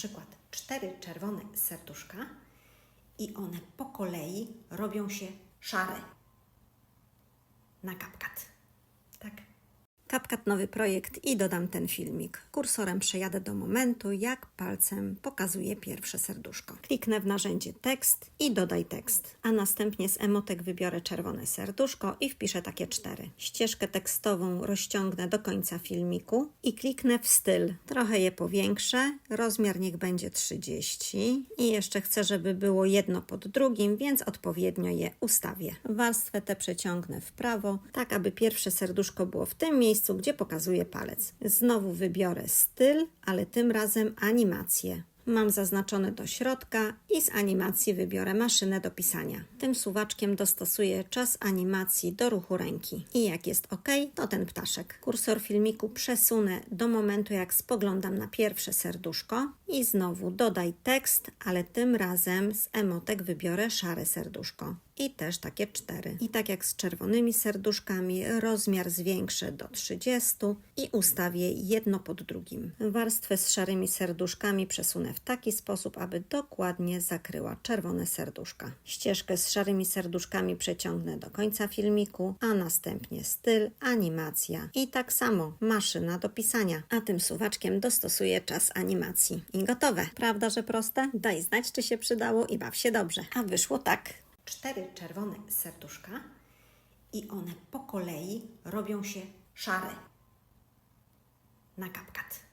przykład cztery czerwone serduszka i one po kolei robią się szare na kapkat. CapCut nowy projekt i dodam ten filmik. Kursorem przejadę do momentu, jak palcem pokazuję pierwsze serduszko. Kliknę w narzędzie tekst i dodaj tekst, a następnie z emotek wybiorę czerwone serduszko i wpiszę takie cztery. Ścieżkę tekstową rozciągnę do końca filmiku i kliknę w styl. Trochę je powiększę, rozmiar niech będzie 30 i jeszcze chcę, żeby było jedno pod drugim, więc odpowiednio je ustawię. Warstwę tę przeciągnę w prawo, tak aby pierwsze serduszko było w tym miejscu, gdzie pokazuje palec. Znowu wybiorę styl, ale tym razem animację. Mam zaznaczone do środka i z animacji wybiorę maszynę do pisania. Tym suwaczkiem dostosuję czas animacji do ruchu ręki. I jak jest OK, to ten ptaszek. Kursor filmiku przesunę do momentu, jak spoglądam na pierwsze serduszko i znowu dodaj tekst, ale tym razem z emotek wybiorę szare serduszko. I też takie cztery. I tak jak z czerwonymi serduszkami, rozmiar zwiększę do 30 i ustawię jedno pod drugim. Warstwę z szarymi serduszkami przesunę w taki sposób, aby dokładnie zakryła czerwone serduszka. Ścieżkę z szarymi serduszkami przeciągnę do końca filmiku, a następnie styl, animacja i tak samo maszyna do pisania. A tym suwaczkiem dostosuję czas animacji. Gotowe. Prawda, że proste? Daj znać, czy się przydało i baw się dobrze. A wyszło tak. Cztery czerwone serduszka i one po kolei robią się szare. Na CapCut.